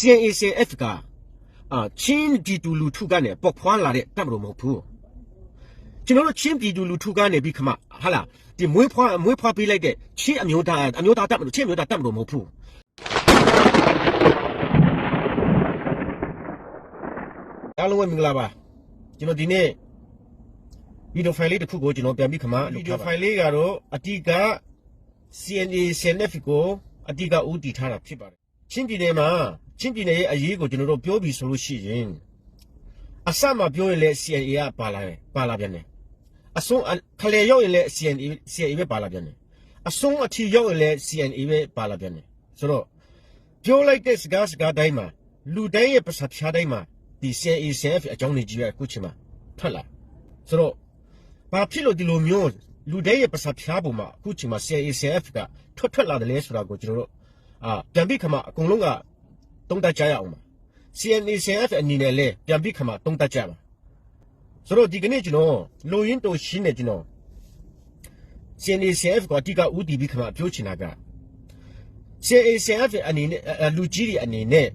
CNACF ကအာချင်းပြည်သူလူထုကနေပေါက်ဖွာလာတဲ့တပ်မတော်မဟုတ်ဘူးကျွန်တော်တို့ချင်းပြည်သူလူထုကနေပြီးခမဟာလာဒီမွေးဖွားမွေးဖွားပေးလိုက်တဲ့ချင်းအမျိုးသားအမျိုးသားတပ်မတော်ချင်းအမျိုးသားတပ်မတော်မဟုတ်ဘူးအားလုံးပဲမင်္ဂလာပါကျွန်တော်ဒီနေ့ဗီဒီယိုဖိုင်လေးတစ်ခုကိုကျွန်တော်ပြန်ပြီးခမဗီဒီယိုဖိုင်လေးကတော့အတိက CNA CNF ကိုအတိကဦးတည်ထားတာဖြစ်ပါတယ် ချင်းပြည်နယ်မှာချင်းပြည်နယ်ရဲ့အရေးကိုကျွန်တော်တို့ပြောပြီးဆိုလို့ရှိရင်အစမှပြောရင်လည်း CNA ကပါလာတယ်ပါလာပြန်တယ်အဆုံးခလေရောက်ရင်လည်း CNA CNA ပဲပါလာပြန်တယ်အဆုံးအထီရောက်ရင်လည်း CNA ပဲပါလာပြန်တယ်ဆိုတော့ပြောလိုက်တဲ့စကားစကားတိုင်းမှာလူတိုင်းရဲ့ပစာဖြားတိုင်းမှာဒီ CNA CNF အကြောင်းတွေကြီးပဲအခုချိန်မှာထွက်လာဆိုတော့ဘာဖြစ်လို့ဒီလိုမျိုးလူတိုင်းရဲ့ပစာဖြားပုံမှာအခုချိန်မှာ CNA CNF ကထွက်ထွက်လာတယ်လဲဆိုတာကိုကျွန်တော်တို့ အာပြန်ပြီးခမအကုန်လုံးကတုံးတက်ကြရအောင်ပါ CNA CNF အနေနဲ့လဲပြန်ပြီးခမတုံးတက်ကြပါဆိုတော့ဒီကနေ့ကျွန်တော်လိုရင်းတိုရှင်းနေကျွန်တော် CNA CNF ကိုအတိကဦးတည်ပြီးခမပြောချင်တာက CNA CNF အနေနဲ့လူကြီးတွေအနေနဲ့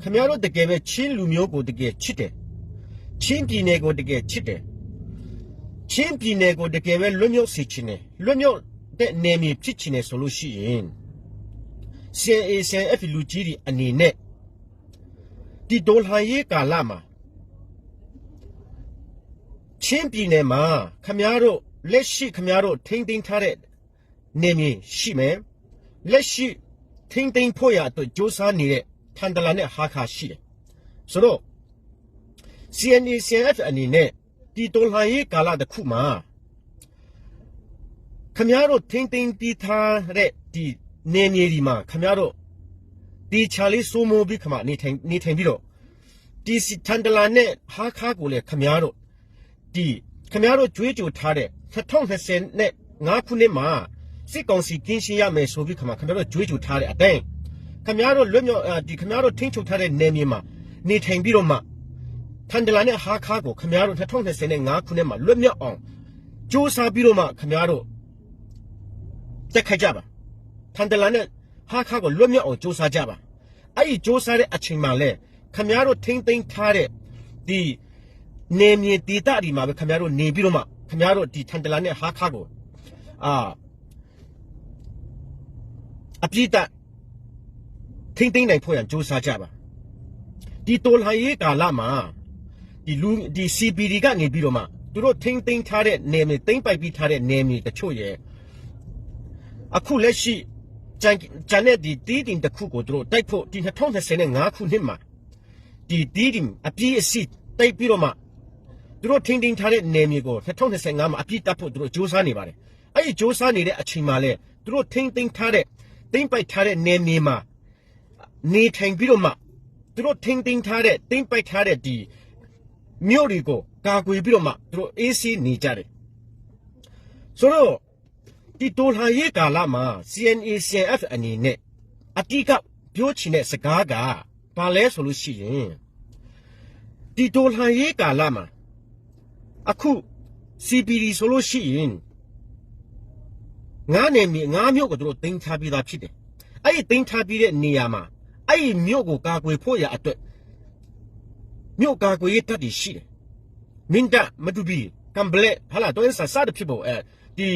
ခင်ဗျားတို့တကယ်ပဲချင်းလူမျိုးကိုတကယ်ချစ်တယ်ချင်းပြည်နယ်ကိုတကယ်ချစ်တယ်ချင်းပြည်နယ်ကိုတကယ်ပဲလွတ်မြောက်စေချင်တယ်လွတ်မြောက်တဲ့နေမြေဖြစ်ချင်တယ်ဆိုလို့ရှိရင် CNA CNF လူကြီးတွေအနေနဲ့ဒီဒေါ်လာရေးကာလမှာချင်းပြည်နယ်မှာခမားတို့လက်ရှိခမားတို့ထိမ့်သိမ်းထားတဲ့နေမြေရှိမယ်လက်ရှိထိမ့်သိမ်းဖို့ရအတွက်စ조사နေတဲ့ထန်တလာနဲ့ဟာခါရှိတယ်ဆိုတော့ CNA CNF အနေနဲ့ဒီဒေါ်လာရေးကာလတစ်ခုမှာခမားတို့ထိမ့်သိမ်းပြီးထားတဲ့ဒီ နေမြေဒီမှာခမရတို့ဒီချာလေးစိုးမိုးပြီးခမနေထိုင်နေထိုင်ပြီးတော့ဒီစီတန်ဒလာနဲ့ဟာခါကိုလေခမရတို့ဒီခမရတို့ကြွေးကြိုထားတဲ့2020နဲ့9ခုနှစ်မှာစစ်ကောင်စီကင်းရှင်းရမယ်ဆိုပြီးခမခမရတို့ကြွေးကြိုထားတဲ့အတိုင်းခမရတို့လွတ်မြောက်ဒီခမရတို့ထိန်းချုပ်ထားတဲ့နေမြေမှာနေထိုင်ပြီးတော့မှတန်ဒလာနဲ့ဟာခါကိုခမရတို့2020နဲ့9ခုနှစ်မှာလွတ်မြောက်အောင်စ조사ပြီးတော့မှခမရတို့တက်ခိုက်ကြပါ ထန်တလန်နဲ့ဟာခါကိုလွတ်မြောက်အောင်စူးစမ်းကြပါအဲ့ဒီစူးစမ်းတဲ့အချိန်မှလဲခမရတို့ထိမ့်သိမ်းထားတဲ့ဒီနေမြေဒေတာဒီမှာပဲခမရတို့နေပြီးတော့မှခမရတို့ဒီထန်တလန်နဲ့ဟာခါကိုအာအပြစ်တထိမ့်သိမ်းနိုင်ဖို့ရန်စူးစမ်းကြပါဒီတော်လှန်ရေးကာလမှာဒီလူဒီ CPD ကနေပြီးတော့မှသူတို့ထိမ့်သိမ်းထားတဲ့နေမြေသိမ့်ပိုက်ပြီးထားတဲ့နေမြေတချို့ရဲ့အခုလက်ရှိ ဂျန်ဂျန်နဲ့ဒီတီးတင်တစ်ခုကိုတို့တိုက်ဖို့ဒီ2025ခုနှစ်မှာဒီတီးတင်အပြည့်အစုံတိုက်ပြီးတော့မှတို့ထင်းထင်းထားတဲ့နယ်မြေကို2025မှာအပြည့်တပ်ဖို့တို့စူးစမ်းနေပါတယ်အဲ့ဒီစူးစမ်းနေတဲ့အချိန်မှာလဲတို့ထင်းထင်းထားတဲ့တင်းပိုက်ထားတဲ့နယ်မြေမှာနေထိုင်ပြီးတော့မှတို့ထင်းထင်းထားတဲ့တင်းပိုက်ထားတဲ့ဒီမြို့တွေကိုကာကွယ်ပြီးတော့မှတို့အေးဆေးနေကြတယ်ဆိုတော့ ဒီတိုလှန်ရေးကာလမှာ CNA CNF အနေနဲ့အတိကပြောချင်တဲ့စကားကဘာလဲဆိုလို့ရှိရင်ဒီတိုလှန်ရေးကာလမှာအခု CPD ဆိုလို့ရှိရင်ငါးနေမြေငါးမြို့ကိုတို့တင်ထားပြီးသားဖြစ်တယ်အဲ့ဒီတင်ထားပြီးတဲ့နေရာမှာအဲ့ဒီမြို့ကိုကာကွယ်ဖို့ရအတွက်မြို့ကာကွယ်ရေးတပ်တွေရှိတယ်မင်းတပ်မတူဘီကမ်ဘလက်ဟာလာတော့ဆာဆာတဲ့ဖြစ်ဖို့အဲ ဒီ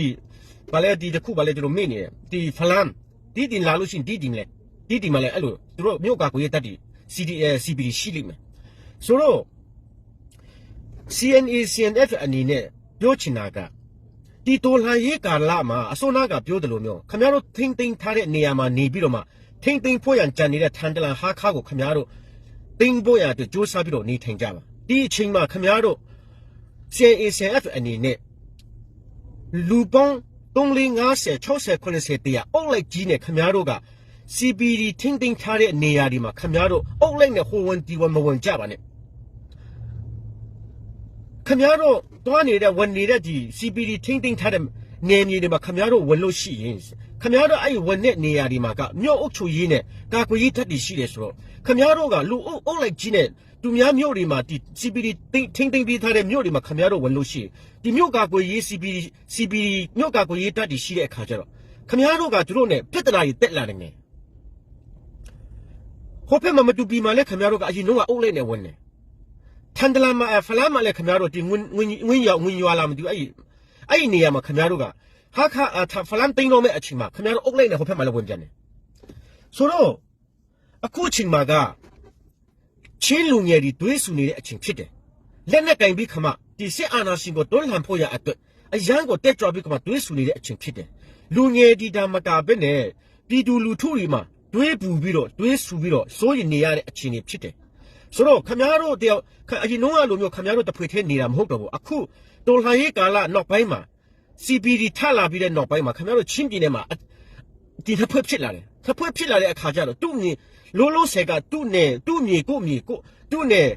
ဘာလဲဒီတစ်ခုဘာလဲကျွန်တော်မေ့နေတယ်ဒီဖလမ်ဒီတင်လာလို့ရှိရင်ဒီတင်လဲဒီတင်မလဲအဲ့လိုသူတို့မြို့ကကိုရတက်တီ CDL CBD ရှိလိမ့်မယ်ဆိုတော့ CNA CNF အနေနဲ့ပြောချင်တာကဒီတော်လှန်ရေးကာလမှာအစိုးရကပြောတယ်လို့မျိုးခင်ဗျားတို့ထိမ့်သိမ်းထားတဲ့နေရာမှာနေပြီးတော့မှထိမ့်သိမ်းဖို့ရန်ကြံနေတဲ့ထန်တလန်ဟာခါကိုခင်ဗျားတို့သိမ်းဖို့ရအတွက်စ조사ပြီးတော့နေထိုင်ကြပါဒီအချိန်မှာခင်ဗျားတို့ CNA CNF အနေနဲ့ လူပေါင်း3 4 50 60 80တရားအုပ်လိုက်ကြီးနဲ့ခမားတို့က CPD ထင်းထင်းထားတဲ့နေရာဒီမှာခမားတို့အုပ်လိုက်နဲ့ဟိုဝန်ဒီဝန်မဝန်ကြပါနဲ့ခမားတို့တွားနေတဲ့ဝန်နေတဲ့ဒီ CPD ထင်းထင်းထားတဲ့နေမြေတွေမှာခမားတို့ဝန်လို့ရှိရင်ခမားတို့အဲ့ဝန်တဲ့နေရာဒီမှာကမြို့အုပ်ချုပ်ရေးနဲ့ကာကွယ်ရေးတပ်တွေရှိတယ်ဆိုတော့ခမားတို့ကလူအုပ်အုပ်လိုက်ကြီးနဲ့ သူများမြို့တွေမှာဒီ CPD ထင်းထင်းပြီးထားတဲ့မြို့တွေမှာခမားတို့ဝန်လို့ရှိရင်ဒီမြို့ကာကွယ်ရေး CPD CPD မြို့ကာကွယ်ရေးတပ်တွေရှိတဲ့အခါကျတော့ခမားတို့ကသူတို့နဲ့ပြဿနာတွေတက်လာနေတယ်ဟဟိုဖက်မှာမတူပီမှာလည်းခင်ဗျားတို့ကအရင်တော့ကအုပ်လိုက်နေဝင်နေထန်တလာမှာဖလားမှာလည်းခင်ဗျားတို့ဒီငွင်းငွင်းငွင်းရောက်ငွင်းရွာလာမသိဘူးအဲ့ဒီအဲ့ဒီနေရာမှာခင်ဗျားတို့ကဟာခါဖလန်တင်းတော့မဲ့အချိန်မှာခင်ဗျားတို့အုပ်လိုက်နေဟိုဖက်မှာလည်းဝင်ပြန်နေဆိုတော့အခုအချိန်မှာက ချင်းလူငယ်တွေတွေးဆူနေတဲ့အချိန်ဖြစ်တယ်လက်နဲ့ကင်ပြီးခမဒီစစ်အာဏာရှင်ကိုတွန်းလှန်ဖို့ရအတွက်အရန်ကိုတက်ကြွပြီးခမတွေးဆူနေတဲ့အချိန်ဖြစ်တယ်လူငယ်ဒီတာမတာပဲနဲ့ပြည်သူလူထုတွေမှာတွေးပူပြီးတော့တွေးဆူပြီးတော့စိုးရိမ်နေရတဲ့အခြေအနေဖြစ်တယ်ဆိုတော့ခမရတို့တယောက်အရင်တော့လိုမျိုးခမရတို့တဖွေထဲနေတာမဟုတ်တော့ဘူးအခုတော်လှန်ရေးကာလနောက်ပိုင်းမှာ CPD ထလာပြီးတဲ့နောက်ပိုင်းမှာခင်ဗျားတို့ချင်းပြည်နယ်မှာဒီတစ်ဖွဲ့ဖြစ်လာတယ်တစ်ဖွဲ့ဖြစ်လာတဲ့အခါကျတော့သူ့မြေ လိုးလို့ဆယ်ကသူ့နယ်သူ့မြေကိုမြေကိုသူ့နယ်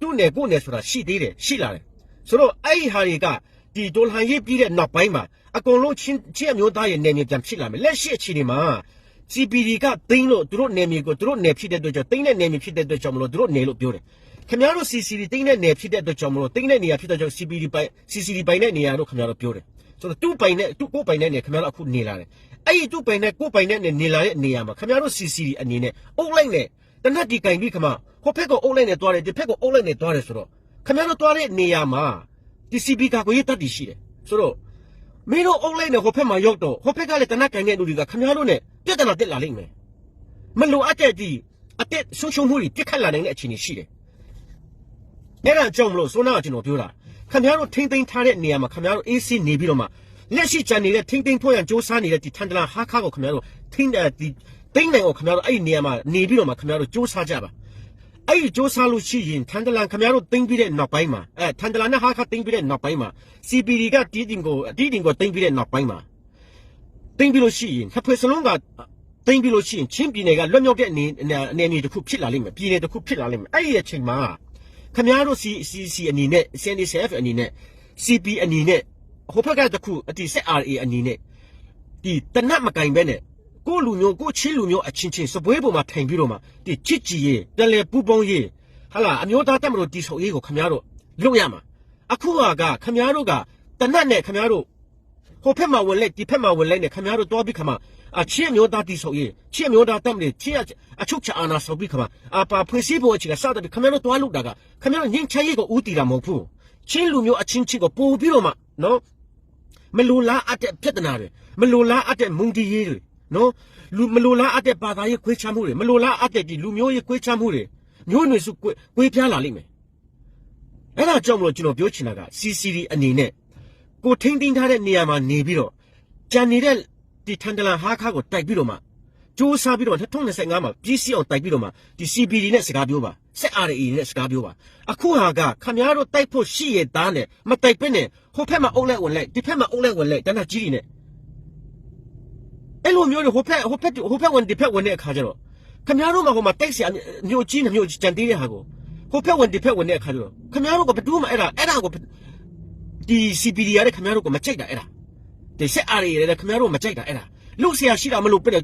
သူ့နယ်ကိုနယ်ဆိုတာရှိသေးတယ်ရှိလာတယ်ဆိုတော့အဲ့ဒီဟာတွေကဒီဒေါ်လာရေးပြီးတဲ့နောက်ပိုင်းမှာအကုန်လုံးချင်းချင်းအမျိုးသားရဲ့နယ်မြေပြန်ဖြစ်လာမယ်လက်ရှိအခြေအနေမှာ CPD ကတင်းလို့သူတို့နယ်မြေကိုသူတို့နယ်ဖြစ်တဲ့အတွက်ကြောင့်တင်းတဲ့နယ်မြေဖြစ်တဲ့အတွက်ကြောင့်မလို့သူတို့နယ်လို့ပြောတယ်ခင်ဗျားတို့ CCD တင်းတဲ့နယ်ဖြစ်တဲ့အတွက်ကြောင့်မလို့တင်းတဲ့နေရာဖြစ်တဲ့ကြောင့် CPD ပိုင် CCD ပိုင်တဲ့နေရာလို့ခင်ဗျားတို့ပြောတယ် ဆိုတော့သူ့ပိုင်နဲ့သူ့ကိုပိုင်နဲ့နေခင်ဗျားတို့အခုနေလာတယ်အဲ့ဒီသူ့ပိုင်နဲ့ကိုပိုင်နဲ့နေနေလာတဲ့နေရာမှာခင်ဗျားတို့ CCD အနေနဲ့အုပ်လိုက်နဲ့တနက်ဒီကင်ပြီးခမဟိုဖက်ကအုပ်လိုက်နဲ့တွားတယ်ဒီဖက်ကအုပ်လိုက်နဲ့တွားတယ်ဆိုတော့ခင်ဗျားတို့တွားတဲ့နေရာမှာ DCB ကကိုရေးတတ်တည်ရှိတယ်ဆိုတော့မင်းတို့အုပ်လိုက်နဲ့ဟိုဖက်မှာရောက်တော့ဟိုဖက်ကလည်းတနက်ကင်တဲ့လူတွေကခင်ဗျားတို့နဲ့ပြဿနာတက်လာလိမ့်မယ်မလိုအပ်တဲ့ဒီအတက်ဆုံးရှုံးမှုတွေပြစ်ခတ်လာနိုင်တဲ့အခြေအနေရှိတယ်အဲ့ဒါကြောင့်မလို့ဆိုနာကကျွန်တော်ပြောတာ ခင်ဗျားတို့ထိမ့်သိမ်းထားတဲ့နေရာမှာခင်ဗျားတို့အေးစီနေပြီးတော့မှလက်ရှိကြံနေတဲ့ထိမ့်သိမ်းထွက်ရန်စူးစမ်းနေတဲ့ဒီထန်တလာဟာခါကိုခင်ဗျားတို့ထိမ့်တဲ့ဒီသိမ့်နိုင်အောင်ခင်ဗျားတို့အဲ့ဒီနေရာမှာနေပြီးတော့မှခင်ဗျားတို့စူးစမ်းကြပါအဲ့ဒီစူးစမ်းလို့ရှိရင်ထန်တလန်ခင်ဗျားတို့တင်ပြီးတဲ့နောက်ပိုင်းမှာအဲထန်တလန်နဲ့ဟာခါတင်ပြီးတဲ့နောက်ပိုင်းမှာ CPD ကတီးတင်ကိုတီးတင်ကိုတင်ပြီးတဲ့နောက်ပိုင်းမှာတင်ပြီးလို့ရှိရင်ခဖွဲစလုံးကတင်ပြီးလို့ရှိရင်ချင်းပြည်နယ်ကလွတ်မြောက်တဲ့အနေအနေတစ်ခုဖြစ်လာလိမ့်မယ်ပြည်နယ်တစ်ခုဖြစ်လာလိမ့်မယ်အဲ့ဒီအချိန်မှာ ခင်ဗျားတို့ CCC အနေနဲ့ CNDF အနေနဲ့ CP အနေနဲ့ဟိုဘက်ကတစ်ခုအတီ ZRA အနေနဲ့ဒီတနတ်မကင်ပဲနဲ့ကိုလူမျိုးကိုချင်းလူမျိုးအချင်းချင်းစပွဲပေါ်မှာထိုင်ပြီးတော့မှဒီချစ်ကြည်ရေးတလဲပူပေါင်းရေးဟာလာအမျိုးသားတက်မလို့တီဆုံရေးကိုခင်ဗျားတို့လုပ်ရမှာအခုကခင်ဗျားတို့ကတနတ်နဲ့ခင်ဗျားတို့ ဟိုဖက်မှာဝင်လိုက်ဒီဖက်မှာဝင်လိုက်နဲ့ခင်ဗျားတို့တွားပြီးခမအချင်းမျိုးသားတီဆုံရေးချင်းမျိုးသားတက်မလို့ချင်းအချုပ်ချအာနာဆောပြီးခမအပါဖွေစီဖို့အချီကစတဲ့ခင်ဗျားတို့တွားလို့တာကခင်ဗျားတို့ငင်းချရေးကိုဦးတီတာမဟုတ်ဘူးချင်းလူမျိုးအချင်းချင်းကိုပို့ပြီးတော့မှနော်မလူလားအပ်တဲ့ပြဿနာတွေမလူလားအပ်တဲ့မုန်တီရေးတွေနော်လူမလူလားအပ်တဲ့ဘာသာရေးခွေးချမှုတွေမလူလားအပ်တဲ့ဒီလူမျိုးရေးခွေးချမှုတွေမျိုးနွယ်စုကွေးပြားလာလိမ့်မယ်အဲ့ဒါကြောင့်မလို့ကျွန်တော်ပြောချင်တာက CCD အနေနဲ့ ကိုထိမ့်သိမ်းထားတဲ့နေရာမှာနေပြီးတော့ကြံနေတဲ့ဒီထန်ဒလန်ဟာခါကိုတိုက်ပြီးတော့မှစူးစမ်းပြီးတော့2025မှာပြည်စီအောင်တိုက်ပြီးတော့မှဒီ CPD နဲ့စကားပြောပါဆက် RAE နဲ့စကားပြောပါအခုဟာကခမရတို့တိုက်ဖို့ရှိရသားနဲ့မတိုက်ပဲနဲ့ဟိုဖက်မှာအုပ်လိုက်ဝင်လိုက်ဒီဖက်မှာအုပ်လိုက်ဝင်လိုက်တနက်ကြီးတွေနဲ့အဲ့လိုမျိုးတွေဟိုဖက်ဟိုဖက်ဟိုဖက်ဝင်ဒီဖက်ဝင်တဲ့အခါကျတော့ခမရတို့ကဟိုမှာတိုက်စီမျိုးကြီးနဲ့မျိုးကြီးကြံသေးတဲ့ဟာကိုဟိုဖက်ဝင်ဒီဖက်ဝင်တဲ့အခါကျတော့ခမရတို့ကဘယ်သူမှအဲ့ဒါအဲ့ဒါကို ဒီ CPD ရတဲ့ခင်ဗျားတို့ကမကြိုက်တာအဲ့ဒါဒီဆက်အာရီရတဲ့ခင်ဗျားတို့မကြိုက်တာအဲ့ဒါလုတ်ဆရာရှိတာမလို့ပြတဲ့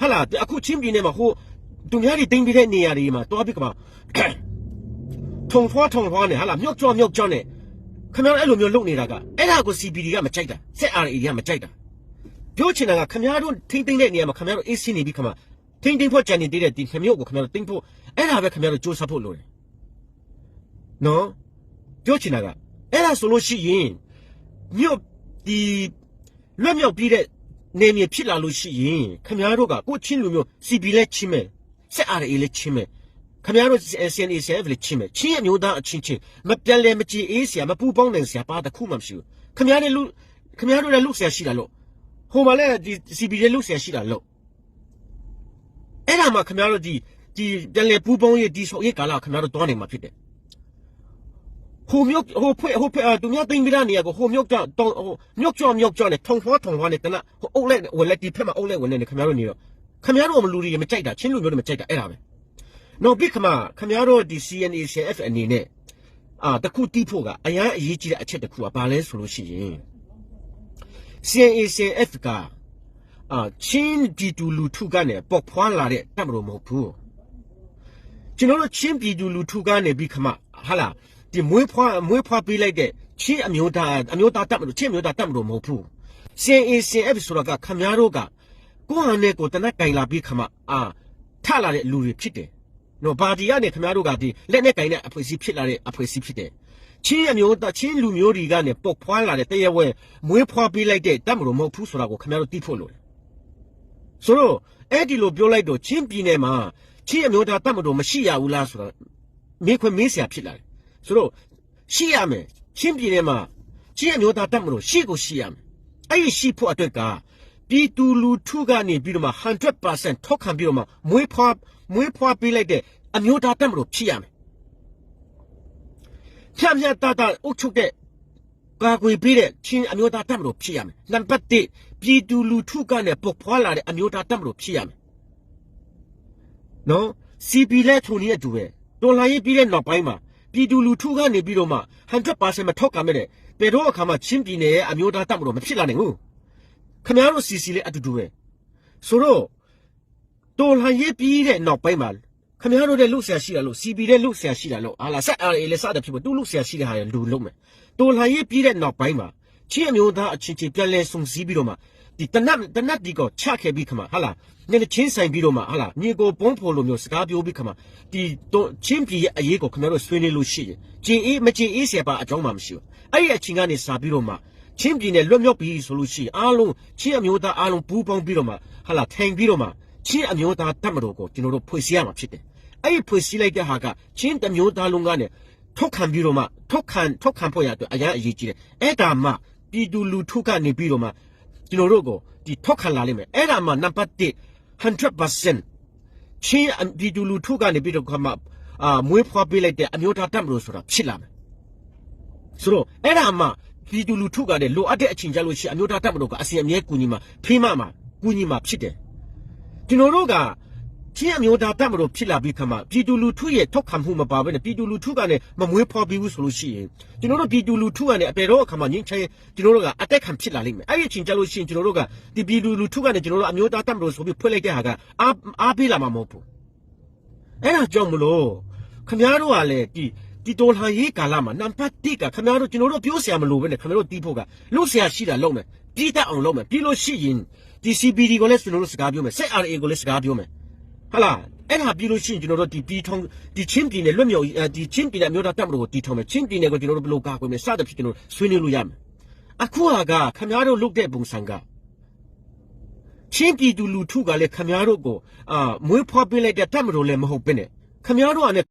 ဟလာအခုချင်းပြည်နယ်မှာဟိုသူများတွေတင်ပြတဲ့နေရာတွေမှာတော့ပြကမှာထုံထွားထုံထွားနဲ့ဟလာမြော့ကြော့မြော့ကြော့နဲ့ခင်ဗျားတို့အဲ့လိုမျိုးလုပ်နေတာကအဲ့ဒါကို CPD ကမကြိုက်တာဆက် RA ကမကြိုက်တာပြောချင်တာကခင်ဗျားတို့ထိမ့်သိမ့်တဲ့နေရာမှာခင်ဗျားတို့အေးစင်းနေပြီခမထိမ့်သိမ့်ဖို့ကြံနေသေးတဲ့ဒီခင်မျိုးကိုခင်ဗျားတို့သိမ့်ဖို့အဲ့ဒါပဲခင်ဗျားတို့စ조사ဖို့လိုတယ်နော်ပြောချင်တာက အဲ့ဒါဆိုလို့ရှိရင်မြို့ဒီလွတ်မြောက်ပြီးတဲ့နေမြေဖြစ်လာလို့ရှိရင်ခမည်းတော်ကကိုချင်းလူမျိုး CB လဲချင်းမယ်စက် RA လဲချင်းမယ်ခမည်းတော် CNACF လဲချင်းမယ်ချင်းအမျိုးသားအချင်းချင်းမပြတ်လဲမကြည်အေးစရာမပူပေါင်းနိုင်စရာပါတခုမှမရှိဘူးခမည်းတော်လူခမည်းတော်လည်းလူဆရာရှိတာလို့ဟိုမှာလဲဒီ CB လဲလူဆရာရှိတာလို့အဲ့ဒါမှခမည်းတော်ဒီဒီပြန်လဲပူပေါင်းရေးဒီဆိုရေးကာလခမည်းတော်တွားနေမှာဖြစ်တယ် ဟိုမြို့ဟိုဖွေဟိုဖွေသူများတင်ပြတဲ့နေရာကိုဟိုမြို့ကြောက်တောင်းဟိုမြို့ကြောက်မြို့ကြောက်နဲ့ထုံဖွားထုံဖွားနဲ့တနဟိုအုပ်လိုက်ဝင်လက်ဒီဖက်မှာအုပ်လိုက်ဝင်နေခင်ဗျားတို့နေတော့ခင်ဗျားတို့မလူတွေမကြိုက်တာချင်းလူမျိုးတွေမကြိုက်တာအဲ့ဒါပဲနောက်ပြီးခမခင်ဗျားတို့ဒီ CNA CF အနေနဲ့အာတခုတီးဖို့ကအရန်အရေးကြီးတဲ့အချက်တခုကဘာလဲဆိုလို့ရှိရင် CNA CF ကအာချင်းဒီတူလူထုကနေပေါက်ဖွာလာတဲ့တတ်မလို့မဟုတ်ဘူးကျွန်တော်တို့ချင်းပြည်သူလူထုကနေပြီးခမဟာလား ဒီမွေးဖွားမွေးဖွားပေးလိုက်တဲ့ချင်းအမျိုးသားအမျိုးသားတတ်မလို့ချင်းအမျိုးသားတတ်မလို့မဟုတ်ဘူးစင်အစင်အပ်ဆိုတာကခမများတို့ကကိုယ့်ဟာနဲ့ကိုယ်တနက်ကင်လာပြီးခမအာထလာတဲ့လူတွေဖြစ်တယ်နော်ပါတီကနေခင်ဗျားတို့ကဒီလက်နဲ့ကင်တဲ့အဖွဲ့အစည်းဖြစ်လာတဲ့အဖွဲ့အစည်းဖြစ်တယ်ချင်းအမျိုးသားချင်းလူမျိုးတွေကနေပုတ်ဖွာလာတဲ့တရဝဲမွေးဖွာပေးလိုက်တဲ့တတ်မလို့မဟုတ်ဘူးဆိုတာကိုခင်ဗျားတို့သိဖို့လိုတယ်ဆိုတော့အဲ့ဒီလိုပြောလိုက်တော့ချင်းပြည်နယ်မှာချင်းအမျိုးသားတတ်မလို့မရှိရဘူးလားဆိုတော့မေးခွန်းမေးစရာဖြစ်လာတယ် ဆိုတော့ရှိရမယ်ချင်းပြည်နယ်မှာချင်းအမျိုးသားတတ်မလို့ရှိကိုရှိရမယ်အဲ့ဒီရှိဖို့အတွက်ကပြည်သူလူထုကနေပြီးတော့မှ100%ထောက်ခံပြီးတော့မှမွေးဖွာမွေးဖွာပေးလိုက်တဲ့အမျိုးသားတတ်မလို့ဖြစ်ရမယ်ဖြတ်ဖြတ်တတအုပ်ချုပ်တဲ့ကာကွယ်ပေးတဲ့ချင်းအမျိုးသားတတ်မလို့ဖြစ်ရမယ်နံပါတ်1ပြည်သူလူထုကနေပုတ်ဖွာလာတဲ့အမျိုးသားတတ်မလို့ဖြစ်ရမယ်နော် CP လက်ထုံနေတဲ့အတူပဲတော်လိုင်းရေးပြီးတဲ့နောက်ပိုင်းမှာ ပြည်သူလူထုကနေပြီးတော့မှ100%မထောက်ခံမဲ့တဲ့ပေတော့အခါမှာချင်းပြည်နယ်ရဲ့အမျိုးသားတတ်မလို့မဖြစ်လာနိုင်ဘူးခင်ဗျားတို့စီစီလေးအတူတူပဲဆိုတော့တော်လှန်ရေးပြီးတဲ့နောက်ပိုင်းမှာခင်ဗျားတို့တဲ့လူဆရာရှိတာလို့ CB တဲ့လူဆရာရှိတာလို့ဟာလာဆက် RA လေးစတဲ့ဖြစ်ဖို့သူလူဆရာရှိတဲ့ဟာရလူလုံးမယ်တော်လှန်ရေးပြီးတဲ့နောက်ပိုင်းမှာချင်းအမျိုးသားအချင်းချင်းပြန်လဲဆုံစည်းပြီးတော့မှ ဒီတနတ်တနတ်ဒီကိုချခဲ့ပြီးခမဟာလာညနေချင်းဆိုင်ပြီးတော့မှဟာလာမြေကိုပုံးဖော်လိုမျိုးစကားပြောပြီးခမဒီတော့ချင်းပြည်ရဲ့အရေးကိုခင်ဗျားတို့ဆွေးနွေးလို့ရှိရင်ကျင်အေးမကျင်အေးဆရာပါအကြောင်းမှမရှိဘူးအဲ့ဒီအချင်းကနေစာပြီးတော့မှချင်းပြည်နယ်လွတ်မြောက်ပြီဆိုလို့ရှိရင်အားလုံးချင်းအမျိုးသားအားလုံးပူးပေါင်းပြီးတော့မှဟာလာထိုင်ပြီးတော့မှချင်းအမျိုးသားတတ်မတော်ကိုကျွန်တော်တို့ဖွဲ့စည်းရမှာဖြစ်တယ်။အဲ့ဒီဖွဲ့စည်းလိုက်တဲ့ဟာကချင်းတစ်မျိုးသားလုံးကနေထုတ်ခံပြီးတော့မှထုတ်ခံထုတ်ခံဖို့ရအတွက်အရန်အရေးကြီးတယ်။အဲ့ဒါမှပြည်သူလူထုကနေပြီးတော့မှ ကျွန်တော်တို့ကိုဒီထုတ်ခံလာလိမ့်မယ်။အဲ့ဒါမှနံပါတ်1 100%ချင်းအပြည်သူလူထုကနေပြီးတော့ခါမှအာမွေးဖွားပေးလိုက်တဲ့အမျိုးသားတတ်မတော်ဆိုတာဖြစ်လာမယ်။ဆိုတော့အဲ့ဒါမှပြည်သူလူထုကလည်းလိုအပ်တဲ့အချိန်ကြလို့ရှိရင်အမျိုးသားတပ်မတော်ကအစီအမြဲကူညီမှာဖေးမမှာကူညီမှာဖြစ်တယ်ကျွန်တော်တို့က ချင်းအမျိုးသားတပ်မတော်ဖြစ်လာပြီးခါမှပြည်သူလူထုရဲ့ထောက်ခံမှုမပါဘဲနဲ့ပြည်သူလူထုကလည်းမမွေးဖွားပြီးဘူးဆိုလို့ရှိရင်ကျွန်တော်တို့ပြည်သူလူထုကလည်းအပေတော့အခါမှငင်းချဲကျွန်တော်တို့ကအတက်ခံဖြစ်လာလိမ့်မယ်အဲ့ဒီအချိန်ကြလို့ရှိရင်ကျွန်တော်တို့ကဒီပြည်သူလူထုကလည်းကျွန်တော်တို့အမျိုးသားတပ်မတော်ဆိုပြီးဖွဲ့လိုက်တဲ့ဟာကအားအားပေးလာမှာမဟုတ်ဘူးအဲ့ဒါကြောင့်မလို့ခမားတို့ကလည်းဒီဒီတော်လှန်ရေးကာလမှာနံပါတ်1ကခမားတို့ကျွန်တော်တို့ပြောစရာမလိုပဲနဲ့ခမားတို့တီးဖို့ကလို့ဆရာရှိတာလုပ်မယ်ပြီးတတ်အောင်လုပ်မယ်ပြီးလို့ရှိရင်ဒီ CPD ကိုလည်းကျွန်တော်တို့စကားပြောမယ် SRA ကိုလည်းစကားပြောမယ် ဟာလားအဲ့ဒါပြီးလို့ရှိရင်ကျွန်တော်တို့ဒီပြီးထုံးဒီချင်းပြည်နယ်လွတ်မြောက်ရေးအဲဒီချင်းပြည်နယ်မျိုးသားတပ်မတော်ကိုတီထုံးမယ်ချင်းပြည်နယ်ကိုကျွန်တော်တို့ဘယ်လိုကာကွယ်မလဲစသဖြင့်ကျွန်တော်တို့ဆွေးနွေးလို့ရမယ်အခုဟာကခမားတို့လုပ်တဲ့ပုံစံကချင်းပြည်သူလူထုကလည်းခမားတို့ကိုအာမွေးဖွားပေးလိုက်တဲ့တတ်မတော်လည်းမဟုတ်ပဲနဲ့ခမားတို့ကလည်း